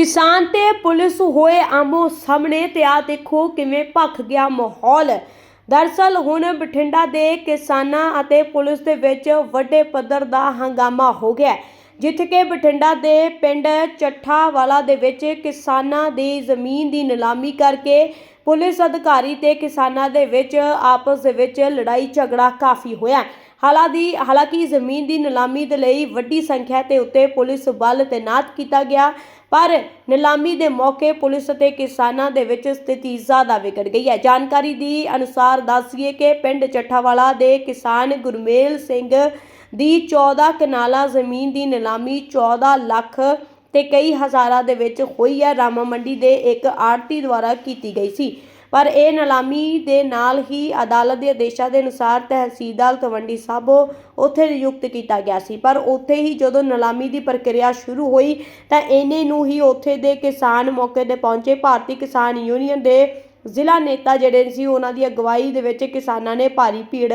ਕਿਸਾਨ ਤੇ ਪੁਲਿਸ ਹੋਏ ਆਮੋ ਸਾਹਮਣੇ ਤੇ ਆ ਦੇਖੋ ਕਿਵੇਂ ਭਖ ਗਿਆ ਮਾਹੌਲ। ਦਰਸਲ ਹੁਣ ਬਠਿੰਡਾ ਦੇ ਕਿਸਾਨਾਂ ਅਤੇ ਪੁਲਿਸ ਦੇ ਵਿੱਚ ਵੱਡੇ ਪੱਧਰ ਦਾ ਹੰਗਾਮਾ ਹੋ ਗਿਆ ਜਿੱਥੇ ਕਿ ਬਠਿੰਡਾ ਦੇ ਪਿੰਡ ਚੱਠਾਵਾਲਾ ਦੇ ਵਿੱਚ ਕਿਸਾਨਾਂ ਦੀ ਜ਼ਮੀਨ ਦੀ ਨਿਲਾਮੀ ਕਰਕੇ ਪੁਲਿਸ ਅਧਿਕਾਰੀ ਤੇ ਕਿਸਾਨਾਂ ਦੇ ਵਿੱਚ ਆਪਸ ਦੇ ਵਿੱਚ ਲੜਾਈ ਝਗੜਾ ਕਾਫੀ ਹੋਇਆ ਹਾਲਾਂਕਿ ਹਾਲਾਂਕਿ ਜ਼ਮੀਨ ਦੀ ਨਿਲਾਮੀ ਦੇ ਲਈ ਵੱਡੀ ਸੰਖਿਆ ਤੇ ਉੱਤੇ ਪੁਲਿਸ ਬਲ ਤੈਨਾਤ ਕੀਤਾ ਗਿਆ, ਪਰ ਨਿਲਾਮੀ ਦੇ ਮੌਕੇ ਪੁਲਿਸ ਅਤੇ ਕਿਸਾਨਾਂ ਦੇ ਵਿੱਚ ਸਥਿਤੀ ਜ਼ਿਆਦਾ ਵਿਗੜ ਗਈ ਹੈ। ਜਾਣਕਾਰੀ ਦੀ ਅਨੁਸਾਰ ਦੱਸੀਏ ਕਿ ਪਿੰਡ ਚੱਠਾਵਾਲਾ ਦੇ ਕਿਸਾਨ ਗੁਰਮੇਲ ਸਿੰਘ ਦੀ 14 ਕਨਾਲਾ ਜ਼ਮੀਨ ਦੀ ਨਿਲਾਮੀ 14 ਲੱਖ ਤੇ ਕਈ ਹਜ਼ਾਰਾਂ ਦੇ ਵਿੱਚ ਹੋਈ ਹੈ। ਰਾਮਾ ਮੰਡੀ ਦੇ ਇੱਕ ਆੜਤੀ ਦੁਆਰਾ ਕੀਤੀ ਗਈ ਸੀ। ਪਰ ਇਹ ਨਿਲਾਮੀ ਦੇ ਨਾਲ ਹੀ ਅਦਾਲਤ ਦੇ ਆਦੇਸ਼ਾਂ ਦੇ ਅਨੁਸਾਰ ਤਹਿਸੀਲਦਾਰ ਤਵੰਡੀ ਸਾਬੋ ਉੱਥੇ ਨਿਯੁਕਤ ਕੀਤਾ ਗਿਆ ਸੀ। ਪਰ ਉੱਥੇ ਹੀ ਜਦੋਂ ਨਿਲਾਮੀ ਦੀ ਪ੍ਰਕਿਰਿਆ ਸ਼ੁਰੂ ਹੋਈ ਤਾਂ ਇਹਨੇ ਨੂੰ ਹੀ ਉੱਥੇ ਦੇ ਕਿਸਾਨ ਮੌਕੇ ਤੇ ਪਹੁੰਚੇ। ਭਾਰਤੀ ਕਿਸਾਨ ਯੂਨੀਅਨ ਦੇ ਜ਼ਿਲ੍ਹਾ ਨੇਤਾ ਜਿਹੜੇ ਸੀ, ਉਹਨਾਂ ਦੀ ਅਗਵਾਈ ਦੇ ਵਿੱਚ ਕਿਸਾਨਾਂ ਨੇ ਭਾਰੀ ਭੀੜ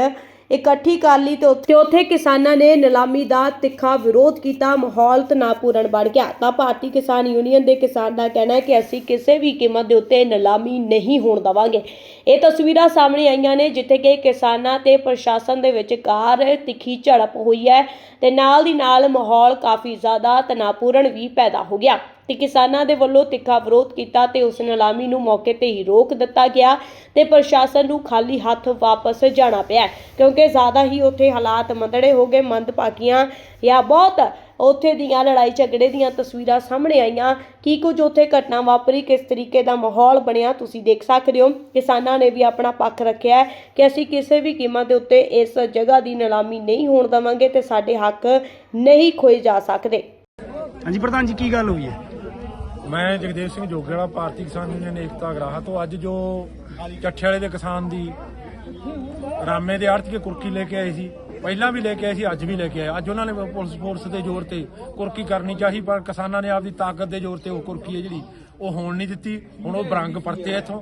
ਇਕੱਠੀ ਕਰ ਲਈ ਤੇ ਉੱਥੇ ਉੱਥੇ ਕਿਸਾਨਾਂ ਨੇ ਨਿਲਾਮੀ ਦਾ ਤਿੱਖਾ ਵਿਰੋਧ ਕੀਤਾ, ਮਾਹੌਲ ਤਣਾਅਪੂਰਨ ਬਣ ਗਿਆ। ਤਾਂ ਭਾਰਤੀ ਕਿਸਾਨ ਯੂਨੀਅਨ ਦੇ ਕਿਸਾਨ ਦਾ ਕਹਿਣਾ ਹੈ ਕਿ ਅਸੀਂ ਕਿਸੇ ਵੀ ਕੀਮਤ ਦੇ ਉੱਤੇ ਨਿਲਾਮੀ ਨਹੀਂ ਹੋਣ ਦੇਵਾਂਗੇ। ਇਹ ਤਸਵੀਰਾਂ ਸਾਹਮਣੇ ਆਈਆਂ ਨੇ, ਜਿੱਥੇ ਕਿ ਕਿਸਾਨਾਂ ਤੇ ਪ੍ਰਸ਼ਾਸਨ ਦੇ ਵਿਚਕਾਰ ਤਿੱਖੀ ਝੜਪ ਹੋਈ ਹੈ ਤੇ ਨਾਲ ਦੀ ਨਾਲ ਮਾਹੌਲ ਕਾਫੀ ਜ਼ਿਆਦਾ ਤਣਾਅਪੂਰਨ ਵੀ ਪੈਦਾ ਹੋ ਗਿਆ। ਤੇ ਕਿਸਾਨਾਂ ਦੇ ਵੱਲੋਂ ਤਿੱਖਾ ਵਿਰੋਧ ਕੀਤਾ ਤੇ ਉਸ ਨਿਲਾਮੀ ਨੂੰ ਮੌਕੇ ਤੇ ਹੀ ਰੋਕ ਦਿੱਤਾ ਗਿਆ ਤੇ ਪ੍ਰਸ਼ਾਸਨ ਨੂੰ ਖਾਲੀ ਹੱਥ ਵਾਪਸ ਜਾਣਾ ਪਿਆ ਕਿਉਂਕਿ ਜ਼ਿਆਦਾ ਹੀ ਉੱਥੇ ਹਾਲਾਤ ਮੰਦੜੇ ਹੋ ਗਏ, ਮੰਦਭਾਗੀਆਂ ਜਾਂ ਬਹੁਤ ਉੱਥੇ ਦੀਆਂ ਲੜਾਈ ਝਗੜੇ ਦੀਆਂ ਤਸਵੀਰਾਂ ਸਾਹਮਣੇ ਆਈਆਂ। ਕੀ ਕੁਝ ਉੱਥੇ ਘਟਨਾ ਵਾਪਰੀ, ਕਿਸ ਤਰੀਕੇ ਦਾ ਮਾਹੌਲ ਬਣਿਆ, ਤੁਸੀਂ ਦੇਖ ਸਕਦੇ ਹੋ। ਕਿਸਾਨਾਂ ਨੇ ਵੀ ਆਪਣਾ ਪੱਖ ਰੱਖਿਆ ਕਿ ਅਸੀਂ ਕਿਸੇ ਵੀ ਕੀਮਤ ਦੇ ਉੱਤੇ ਇਸ ਜਗ੍ਹਾ ਦੀ ਨਿਲਾਮੀ ਨਹੀਂ ਹੋਣ ਦੇਵਾਂਗੇ ਤੇ ਸਾਡੇ ਹੱਕ ਨਹੀਂ ਖੋਏ ਜਾ ਸਕਦੇ। ਹਾਂਜੀ, ਪ੍ਰਧਾਨ ਜੀ, ਕੀ ਗੱਲ ਹੋਈ ਹੈ? ਮੈਂ ਜਗਦੇਵ ਸਿੰਘ ਜੋਗੇੜਾ ਭਾਰਤੀ ਕਿਸਾਨ ਯੂਨੀਅਨ ਏਕਤਾ ਗਰਾਹਾ ਤੋਂ। ਅੱਜ ਜੋ ਚੱਠੇ ਵਾਲੇ ਦੇ ਕਿਸਾਨ ਦੀ ਰਾਮੇ ਦੇ ਆੜਤੀ ਕੇ ਕੁਰਕੀ ਲੈ ਕੇ ਆਏ ਸੀ, ਪਹਿਲਾਂ ਵੀ ਲੈ ਕੇ ਆਏ ਸੀ, ਅੱਜ ਵੀ ਲੈ ਕੇ ਆਏ। ਅੱਜ ਉਹਨਾਂ ਨੇ ਪੁਲਿਸ ਫੋਰਸ ਦੇ ਜ਼ੋਰ ਤੇ ਕੁਰਕੀ ਕਰਨੀ ਚਾਹੀ, ਪਰ ਕਿਸਾਨਾਂ ਨੇ ਆਪਦੀ ਤਾਕਤ ਦੇ ਜ਼ੋਰ ਤੇ ਉਹ ਕੁਰਕੀ ਹੈ ਜਿਹੜੀ, ਉਹ ਹੋਣ ਨਹੀਂ ਦਿੱਤੀ। ਹੁਣ ਉਹ ਬਰੰਗ ਪਰਤੇ ਆ ਇੱਥੋਂ।